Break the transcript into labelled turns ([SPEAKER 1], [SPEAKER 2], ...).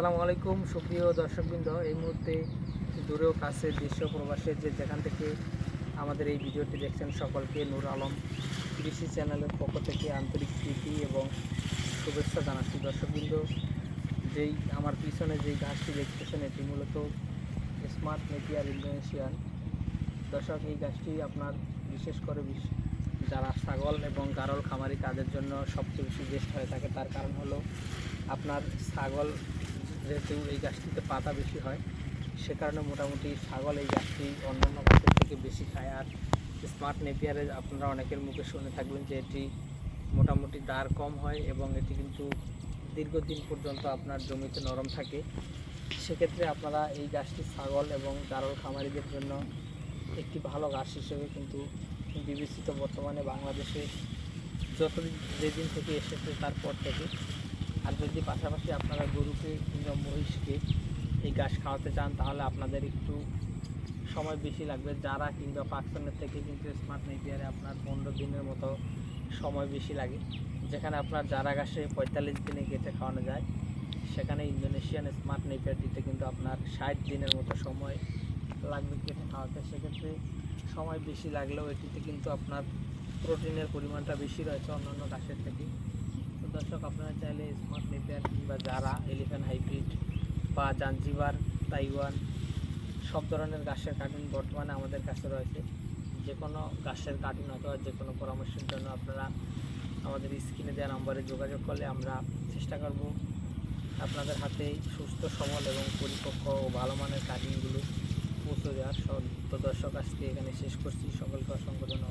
[SPEAKER 1] আসসালামু আলাইকুম, সুপ্রিয় দর্শকবৃন্দ। এই মুহূর্তে দূরেও কাছে দেশ ও প্রবাসের যে যেখান থেকে আমাদের এই ভিডিওটি দেখছেন সকলকে নূর আলম কৃষি চ্যানেলের পক্ষ থেকে আন্তরিক প্রীতি এবং শুভেচ্ছা জানাচ্ছি। দর্শকবৃন্দ, যেই আমার পিছনে যেই গাছটি দেখতেছেন, এটি মূলত স্মার্ট নেপিয়ার ইন্দোনেশিয়ান দর্শক, এই গাছটি আপনার বিশেষ করে যারা ছাগল এবং গারল খামারি, তাদের জন্য সবচেয়ে বেশি বেস্ট হয়ে থাকে। তার কারণ হলো আপনার ছাগল যেহেতু এই গাছটিতে পাতা বেশি হয়, সে কারণে মোটামুটি ছাগল এই গাছটি অন্যান্য গাছের থেকে বেশি খায়। আর স্মার্ট নেপিয়ারে আপনারা অনেকের মুখে শুনে থাকবেন যে এটি মোটামুটি দার কম হয় এবং এটি কিন্তু দীর্ঘদিন পর্যন্ত আপনার জমিতে নরম থাকে। সেক্ষেত্রে আপনারা এই গাছটি ছাগল এবং গারল খামারিদের জন্য একটি ভালো গাছ হিসেবে কিন্তু বিবেচিত বর্তমানে বাংলাদেশে যতদিন যেদিন থেকে এসেছে তারপর থেকে আর যদি পাশাপাশি আপনারা গরুকে কিংবা মহিষকে এই ঘাস খাওয়াতে চান, তাহলে আপনাদের একটু সময় বেশি লাগবে। যারা কিংবা পাকসানের থেকে কিন্তু স্মার্ট নেপিয়ারে আপনার পনেরো দিনের মতো সময় বেশি লাগে। যেখানে আপনার যারা ঘাসে পঁয়তাল্লিশ দিনে কেটে খাওয়ানো যায়, সেখানে ইন্দোনেশিয়ান স্মার্ট নেপিয়ারটিতে কিন্তু আপনার ষাট দিনের মতো সময় লাগবে কেটে খাওয়াতে। সেক্ষেত্রে সময় বেশি লাগলেও এটিতে কিন্তু আপনার প্রোটিনের পরিমাণটা বেশি রয়েছে অন্যান্য ঘাসের থেকে। দর্শক, আপনারা চাইলে স্মার্ট নেপিয়ার কিংবা যারা এলিফ্যান্ট হাইব্রিড বা জাঞ্জিবার তাইওয়ান সব ধরনের গাছের কার্টুন বর্তমানে আমাদের কাছে রয়েছে। যে কোনো গাছের কার্টুন অথবা যে কোনো পরামর্শের জন্য আপনারা আমাদের স্ক্রিনে দেওয়া নম্বরে যোগাযোগ করলে আমরা চেষ্টা করব আপনাদের হাতে সুস্থ সবল এবং পরিপক্ক ও ভালো মানের কাটিংগুলো পৌঁছে দেওয়ার। সব দর্শক, আজকে এখানে শেষ করছি। সকলকে অসংখ্য ধন্যবাদ।